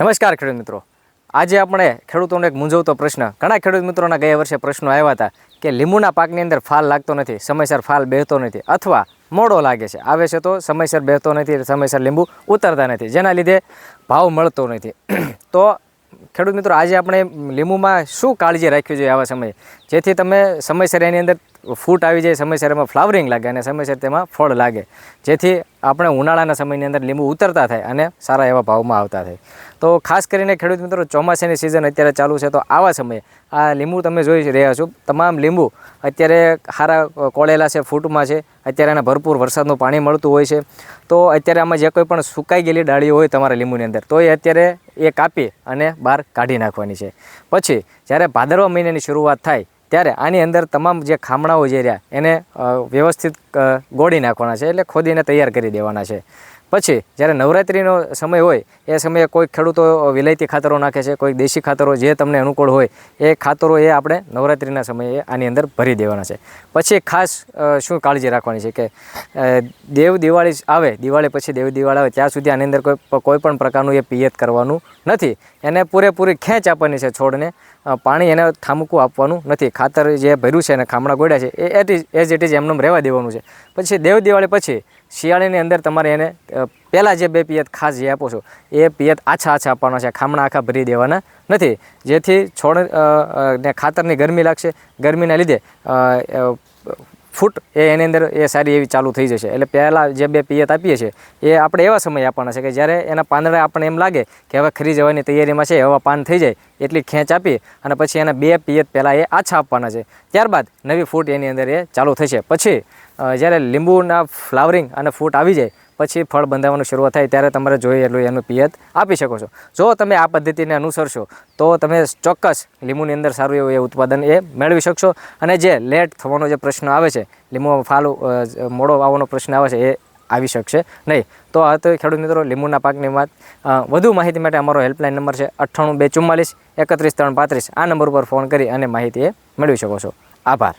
નમસ્કાર ખેડૂત મિત્રો. આજે આપણે ખેડૂતોને એક મૂંઝવતો પ્રશ્ન. ઘણા ખેડૂત મિત્રોના ગયા વર્ષે પ્રશ્નો આવ્યા હતા કે લીંબુના પાકની અંદર ફાલ લાગતો નથી, સમયસર ફાલ બેહતો નથી અથવા મોડો લાગે છે. આવે છે તો સમયસર બેહતો નથી સમયસર લીંબુ ઉતરતા નથી, જેના લીધે ભાવ મળતો નથી. તો ખેડૂત મિત્રો, આજે આપણે લીંબુમાં શું કાળજી રાખવી જોઈએ આવા સમયે? જેથી તમે સમયસર એની અંદર ફૂટ આવી જાય સમયસર એમાં ફ્લાવરિંગ લાગે અને સમયસર તેમાં ફળ લાગે. જેથી આપણે ઉનાળાના સમયની અંદર લીંબુ ઉતરતા થાય અને સારા એવા ભાવમાં આવતા થાય. તો ખાસ કરીને ખેડૂત મિત્રો, ચોમાસાની સિઝન અત્યારે ચાલુ છે, તો આવા સમયે આ લીંબુ તમે જોઈ રહ્યા છો, તમામ લીંબુ અત્યારે સારા કોળેલા છે, ફૂટમાં છે, અત્યારે એના ભરપૂર વરસાદનું પાણી મળતું હોય છે. તો અત્યારે આમાં જે કોઈ પણ સુકાઈ ગયેલી ડાળીઓ હોય તમારા લીંબુની અંદર, તો એ અત્યારે એ કાપી અને બહાર કાઢી નાખવાની છે. પછી જ્યારે ભાદરવા મહિનાની શરૂઆત થાય ત્યારે આની અંદર તમામ જે ખામણાઓ જે રહ્યા એને વ્યવસ્થિત ગોળી નાખવાના છે એટલે ખોદીને તૈયાર કરી દેવાના છે. પછી જ્યારે નવરાત્રિનો સમય હોય, એ સમયે કોઈ ખેડૂતો વિલાયતી ખાતરો નાખે છે, કોઈ દેશી ખાતરો જે તમને અનુકૂળ હોય, એ ખાતરો એ આપણે નવરાત્રિના સમયે આની અંદર ભરી દેવાના છે. પછી ખાસ શું કાળજી રાખવાની છે કે દેવ દિવાળી આવે, દિવાળી પછી દેવ દિવાળી આવે, ત્યાં સુધી આની અંદર કોઈ કોઈ પણ પ્રકારનું એ પિયત કરવાનું નથી. એને પૂરેપૂરી ખેંચ આપવાની છે છોડને પાણી એને થામકું આપવાનું નથી. ખાતર જે ભર્યું છે, એને ખામણા ગોળ્યા છે, એ એટ એઝ ઇટ ઇઝ એમનેમ રહેવા દેવાનું છે. પછી દેવ દિવાળી પછી શિયાળાની અંદર તમારે એને પહેલાં જે બે પિયત ખાસ જે આપો છો, એ પિયત આછા આછા આપવાના છે, ખામણા આખા ભરી દેવાના નથી. જેથી છોડ ને ખાતરની ગરમી લાગશે. ગરમીના લીધે ફૂટ, એ એની અંદર એ સારી એવી ચાલુ થઈ જશે. એટલે પહેલાં જે બે પિયત આપીએ છીએ, એ આપણે એવા સમય આપવાના છે કે જ્યારે એના પાંદડા આપણને એમ લાગે કે હવે ખરી જવાની તૈયારીમાં છે એવા પાન થઈ જાય, એટલી ખેંચ આપી અને પછી એના બે પિયત પહેલાં એ આછા આપવાના છે. ત્યારબાદ નવી ફૂટ એની અંદર એ ચાલુ થશે. પછી જ્યારે લીંબુના ફ્લાવરિંગ અને ફૂટ આવી જાય પછી ફળ બંધાવવાનું શરૂઆત થાય ત્યારે તમારે જોઈએ એટલું એનું પિયત આપી શકો છો. જો તમે આ પદ્ધતિને અનુસરશો, તો તમે ચોક્કસ લીંબુની અંદર સારું એવું એ ઉત્પાદન એ મેળવી શકશો. અને જે લેટ થવાનો જે પ્રશ્ન આવે છે લીંબુમાં ફાલ મોડો આવવાનો પ્રશ્ન આવે છે, એ આવી શકશે નહીં. તો આ તો ખેડૂત મિત્રો, લીંબુના પાકની વાત. વધુ માહિતી માટે અમારો હેલ્પલાઇન નંબર છે અઠ્ઠાણું બે ચુમ્માલીસ, એકત્રીસ ત્રણ પાંત્રીસ. આ નંબર ઉપર ફોન કરી અને માહિતી એ મેળવી શકો છો. આભાર.